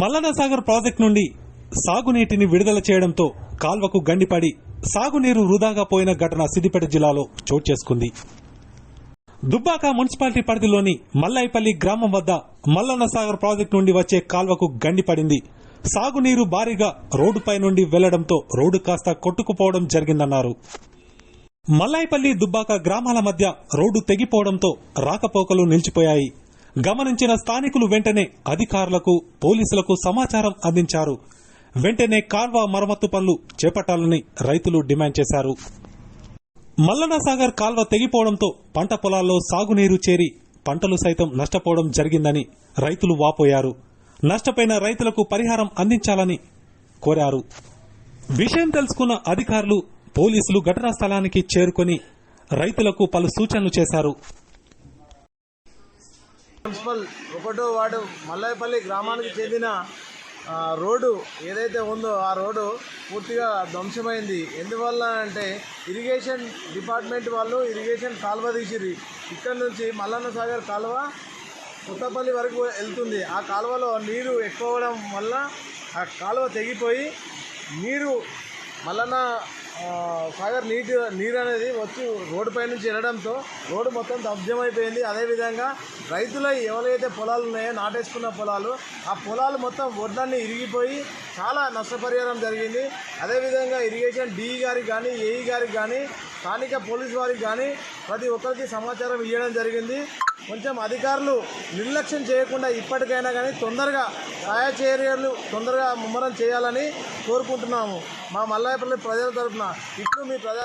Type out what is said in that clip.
Mallanna Sagar project నుండి సాగునీటిని విడుదల చేయడంతో కాల్వకు గండిపడి సాగునీరు వృధాగా పోయిన ఘటన సిద్దిపేట జిల్లాలో చోటు చేసుకుంది. దుబ్బాక మున్సిపాలిటీ పరిధిలోని మల్లాయిపల్లి గ్రామం వద్ద మల్లనసాగర్ ప్రాజెక్టు నుండి వచ్చే కాల్వకు గండిపడింది. సాగునీరు భారీగా రోడ్డుపై నుండి వెళ్ళడంతో రోడ్డు కాస్త కొట్టుకుపోవడం జరిగిందన్నారు. మల్లాయిపల్లి దుబ్బాక గ్రామాల మధ్య రోడ్డు తెగిపోవడంతో రాకపోకలు నిలిచిపోయాయి. గమనించిన స్థానికులు వెంటనే అధికారులకు పోలీసులకు సమాచారం అందించారు. వెంటనే కాల్వ మరమ్మత్తు పనులు చేపట్టాలని రైతులు డిమాండ్ చేశారు. మల్లనాసాగర్ కాల్వ తెగిపోవడంతో పంట పొలాల్లో సాగునీరు చేరి పంటలు సైతం నష్టపోవడం జరిగిందని రైతులు వాపోయారు. నష్టపోయిన రైతులకు పరిహారం అందించాలని కోరారు. విషయం తెలుసుకున్న అధికారులు పోలీసులు ఘటనా స్థలానికి చేరుకొని రైతులకు పలు సూచనలు చేశారు. మున్సిపల్ ఒకటో వార్డు మల్లాయపల్లి గ్రామానికి చెందిన రోడ్డు ఏదైతే ఉందో ఆ రోడ్డు పూర్తిగా ధ్వంసమైంది. ఎందువల్ల అంటే ఇరిగేషన్ డిపార్ట్మెంట్ వాళ్ళు ఇరిగేషన్ కాలువ తీసిరి ఇక్కడ నుంచి మల్లన్న సాగర్ కాలువ కొత్తపల్లి వరకు వెళ్తుంది. ఆ కాలువలో నీరు ఎక్కువ అవడం వల్ల ఆ కాలువ తెగిపోయి నీరు మల్లన్న సాగర్ నీటి నీరు అనేది వచ్చి రోడ్డు పై నుంచి వెళ్ళడంతో రోడ్డు మొత్తం దబ్జమైపోయింది. అదేవిధంగా రైతుల ఎవరైతే పొలాలు ఉన్నాయో నాటేసుకున్న పొలాలు ఆ పొలాలు మొత్తం వడ్లన్నీ ఇరిగిపోయి చాలా నష్టపరిహారం జరిగింది. అదేవిధంగా ఇరిగేషన్ డిఈ గారికి కానీ ఏఈ గారికి కానీ స్థానిక పోలీస్ వారికి కానీ ప్రతి ఒక్కరికి సమాచారం ఇవ్వడం జరిగింది. కొంచెం అధికారులు నిర్లక్ష్యం చేయకుండా ఇప్పటికైనా కానీ తొందరగా సహాయ చర్యలు తొందరగా ముమ్మరం చేయాలని కోరుకుంటున్నాము. మా మల్లాయపల్లి ప్రజల తరఫున ఇట్లు మీ ప్రజా